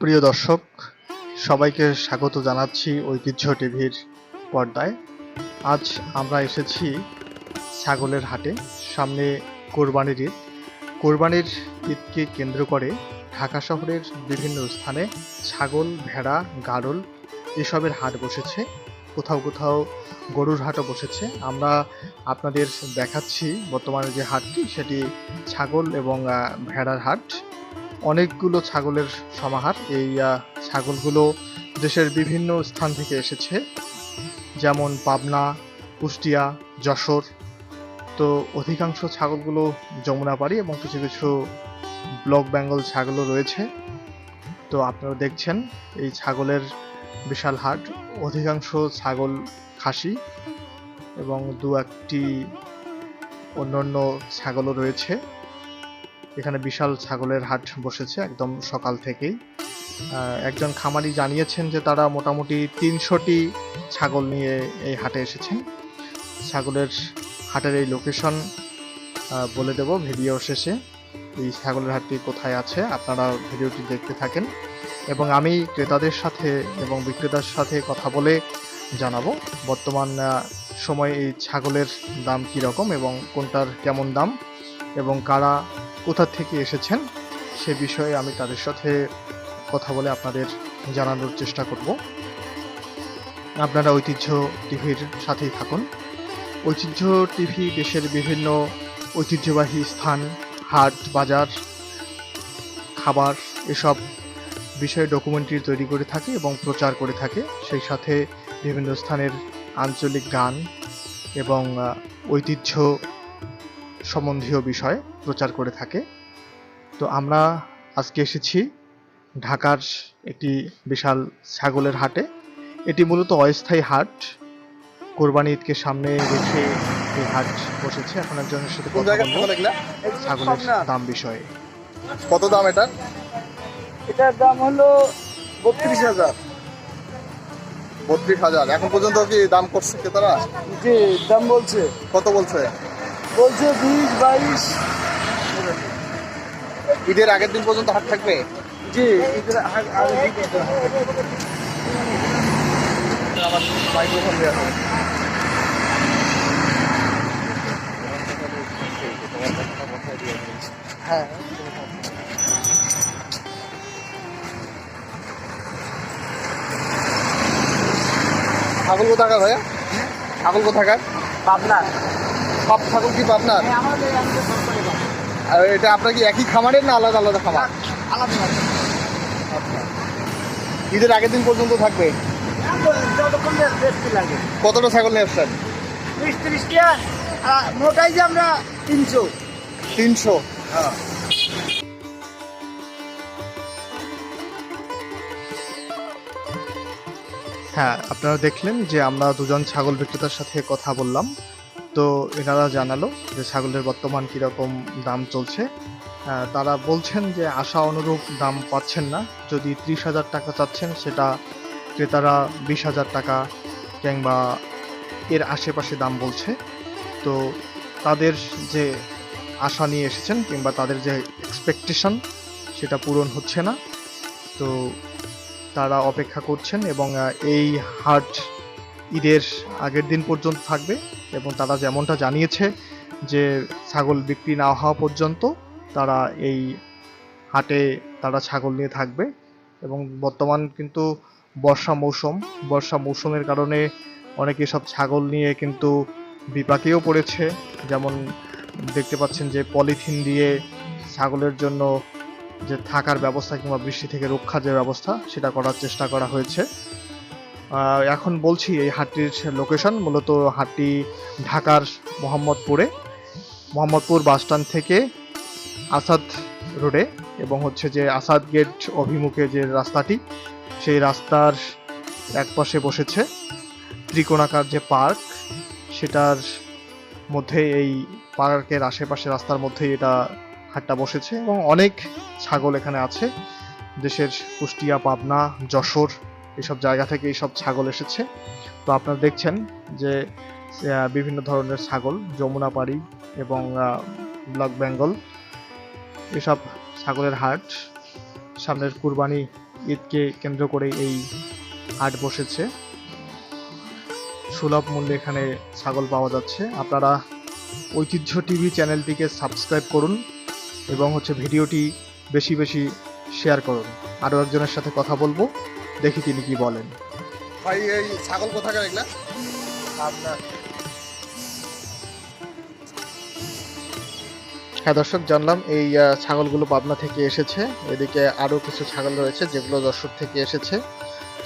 প্রিয় দর্শক, সবাইকে স্বাগত জানাচ্ছি ঐতিহ্য টিভির পর্দায়। আজ আমরা এসেছি ছাগলের হাটে, সামনে কোরবানির ঈদ। কোরবানির ঈদকে কেন্দ্র করে ঢাকা শহরের বিভিন্ন স্থানে ছাগল, ভেড়া গাড়ল এসবের হাট বসেছে। কোথাও কোথাও গরুর হাটও বসেছে। আমরা আপনাদের দেখাচ্ছি বর্তমানে যে হাটটি, সেটি ছাগল এবং ভেড়ার হাট। অনেকগুলো ছাগলের সমাহার। এই ছাগলগুলো দেশের বিভিন্ন স্থান থেকে এসেছে। যেমন পাবনা, কুষ্টিয়া, যশোর। তো অধিকাংশ ছাগলগুলো যমুনা যমুনাপাড়ি এবং কিছু কিছু ব্লক বেঙ্গল ছাগলও রয়েছে। তো আপনারা দেখছেন, এই ছাগলের বিশাল হাট। অধিকাংশ ছাগল খাসি এবং দু একটি অন্যান্য ছাগলও রয়েছে। এখানে বিশাল ছাগলের হাট বসেছে একদম সকাল থেকেই। একজন খামারি জানিয়েছেন যে তারা মোটামুটি তিনশোটি ছাগল নিয়ে এই হাটে এসেছেন। ছাগলের হাটের এই লোকেশন বলে দেব ভিডিও শেষে। এই ছাগলের হাটটি কোথায় আছে আপনারা ভিডিওটি দেখতে থাকেন এবং আমি ক্রেতাদের সাথে এবং বিক্রেতার সাথে কথা বলে জানাব বর্তমান সময়ে এই ছাগলের দাম কী রকম এবং কোনটার কেমন দাম এবং কারা কোথা থেকে এসেছেন সে বিষয়ে আমি তাদের সাথে কথা বলে আপনাদের জানানোর চেষ্টা করব। আপনারা ঐতিহ্য টিভির সাথেই থাকুন। ঐতিহ্য টিভি দেশের বিভিন্ন ঐতিহ্যবাহী স্থান, হাট, বাজার, খাবার এসব বিষয়ে ডকুমেন্টারি তৈরি করে থাকে এবং প্রচার করে থাকে। সেই সাথে বিভিন্ন স্থানের আঞ্চলিক গান এবং ঐতিহ্য সম্বন্ধীয় বিষয় প্রচার করে থাকে। তো আমরা আজকে এসেছি ঢাকার একটি বিশাল ছাগলের হাটে। এটি মূলত অস্থায়ী হাট। কোরবানি ঈদকে সামনে রেখে এই হাট বসেছে। এখন একজনের সাথে কথা বলব। ছাগলের দাম বিষয়ে। কত দাম এটা এটার দাম হলো বত্রিশ হাজার। বত্রিশ হাজার। এখন পর্যন্ত কি দাম করছে ক্রেতারা? জি দাম বলছে। কত বলছে? বলছে বিশ বাইশ। ঈদের আগের দিন পর্যন্ত হাট থাকবে? জি এদের আগে- আগে দিকে মাইক্রোফোন দেওয়া হ্যাঁ। ছাগল কোথাকার ভাইয়া? ছাগল কোথাকার? পাবনা। সব ছাগল কি আপনার বাস। আর এটা আপনার কি একই খামারের না আলাদা আলাদা খামার? আলাদা আলাদা। ঈদের আগের দিন পর্যন্ত থাকবে? লাগে। কতটা ছাগল নিয়ে আসছেন? বিশ ত্রিশটা মোটাই যে আমরা তিনশো। তিনশো? হ্যাঁ আপনারা দেখলেন যে আমরা দুজন ছাগল বিক্রেতার সাথে কথা বললাম। তো এনারা জানালো যে ছাগলের বর্তমান কীরকম দাম চলছে। তারা বলছেন যে আশা অনুরূপ দাম পাচ্ছেন না। যদি ত্রিশ হাজার টাকা চাচ্ছেন, সেটা ক্রেতারা বিশ হাজার টাকা কিংবা এর আশেপাশে দাম বলছে। তো তাদের যে আশা নিয়ে এসেছেন কিংবা তাদের যে এক্সপেকটেশন সেটা পূরণ হচ্ছে না। তো তারা অপেক্ষা করছেন এবং এই হাট ঈদের আগের দিন পর্যন্ত থাকবে এবং তারা যেমনটা জানিয়েছে যে ছাগল বিক্রি না হওয়া পর্যন্ত তারা এই হাটে তারা ছাগল নিয়ে থাকবে এবং বর্তমান কিন্তু বর্ষা মৌসুম। বর্ষা মৌসুমের কারণে অনেকে সব ছাগল নিয়ে কিন্তু বিপাকেও পড়েছে। যেমন দেখতে পাচ্ছেন যে পলিথিন দিয়ে ছাগলের জন্য যে থাকার ব্যবস্থা কিংবা বৃষ্টি থেকে রক্ষার যে ব্যবস্থা, সেটা করার চেষ্টা করা হয়েছে। এখন বলছি এই হাটটির লোকেশন মূলত হাটটি ঢাকার মোহাম্মদপুরে। মোহাম্মদপুর বাসস্ট্যান্ড থেকে আসাদ রোডে এবং হচ্ছে যে আসাদ গেট অভিমুখে যে রাস্তাটি, সেই রাস্তার এক পাশে বসেছে ত্রিকোণাকার যে পার্ক, সেটার মধ্যে এই পার্কের আশেপাশে রাস্তার মধ্যেই এটা হাটটা বসেছে এবং অনেক ছাগল এখানে আছে। দেশের কুষ্টিয়া, পাবনা, যশোর এসব জায়গা থেকে এইসব ছাগল এসেছে। তো আপনারা দেখছেন যে বিভিন্ন ধরনের ছাগল যমুনাপাড়ি এবং ব্ল্যাক বেঙ্গল, এসব ছাগলের হাট। সামনের কুরবানি ঈদকে কেন্দ্র করে এই হাট বসেছে। সুলভ মূল্যে এখানে ছাগল পাওয়া যাচ্ছে। আপনারা ঐতিহ্য টিভি চ্যানেলটিকে সাবস্ক্রাইব করুন এবং হচ্ছে ভিডিওটি বেশি বেশি শেয়ার করুন। আরও একজনের সাথে কথা বলব। দেখি তিনি কি বলেন। ভাই এই ছাগল কোথাকার এগুলা? আপনার। হ্যাঁ দর্শক জানলাম এই ছাগলগুলো পাবনা থেকে এসেছে। এদিকে আরও কিছু ছাগল রয়েছে যেগুলো দর্শক থেকে এসেছে।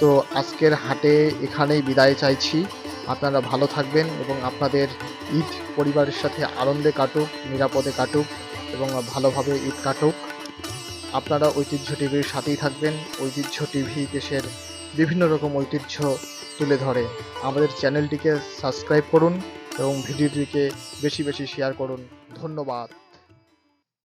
তো আজকের হাটে এখানেই বিদায় চাইছি। আপনারা ভালো থাকবেন এবং আপনাদের ঈদ পরিবারের সাথে আনন্দে কাটুক নিরাপদে কাটুক এবং ভালোভাবে ঈদ কাটুক। আপনারা ঐতিহ্য টিভির সাথেই থাকবেন। ঐতিহ্য টিভি দেশের বিভিন্ন রকম ঐতিহ্য তুলে ধরে। আমাদের চ্যানেলটিকে সাবস্ক্রাইব করুন এবং ভিডিওটিকে বেশি বেশি শেয়ার করুন। ধন্যবাদ।